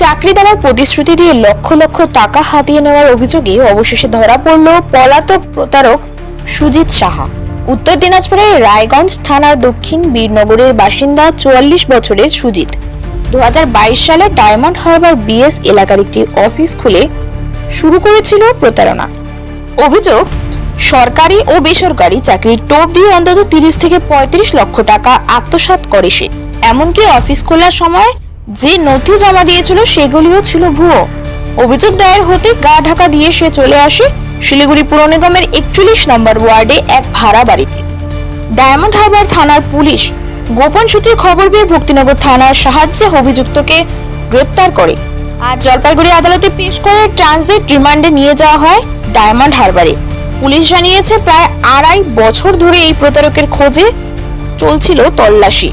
চাকরি দেওয়ার প্রতিশ্রুতি দিয়ে লক্ষ লক্ষ টাকা হাতিয়ে নেওয়ার অভিযোগে অবশেষে ধরা পড়ল পলাতক প্রতারক সুজিত সাহা। উত্তর দিনাজপুরের রায়গঞ্জ থানার দক্ষিণ বীরনগরের বাসিন্দা চুয়াল্লিশ বছরের সুজিত। দুহাজার বাইশ সালে ডায়মন্ড হারবার বিএস এলাকার একটি অফিস খুলে শুরু করেছিল প্রতারণা। অভিযোগ, সরকারি ও বেসরকারি চাকরির টোপ দিয়ে অন্তত তিরিশ থেকে পঁয়ত্রিশ লক্ষ টাকা আত্মসাৎ করে সে। এমনকি অফিস খোলার সময় যে নথি জমা দিয়েছিল সেগুলিও ছিল ভুয়ো। অভিযোগ দায়ের হতে গা ঢাকা দিয়ে সে চলে আসে শিলিগুড়ি পুর নিগমের একচল্লিশ নম্বর ওয়ার্ডে এক ভাড়া বাড়িতে। ডায়মন্ড হারবার থানার পুলিশ গোপন সূত্রে খবর পেয়ে ভক্তিনগর থানার সাহায্যে অভিযুক্তকে গ্রেপ্তার করে। আর জলপাইগুড়ি আদালতে পেশ করে ট্রানজিট রিমান্ডে নিয়ে যাওয়া হয় ডায়মন্ড হারবারে। পুলিশ জানিয়েছে, প্রায় আড়াই বছর ধরে এই প্রতারকের খোঁজে চলছিল তল্লাশি।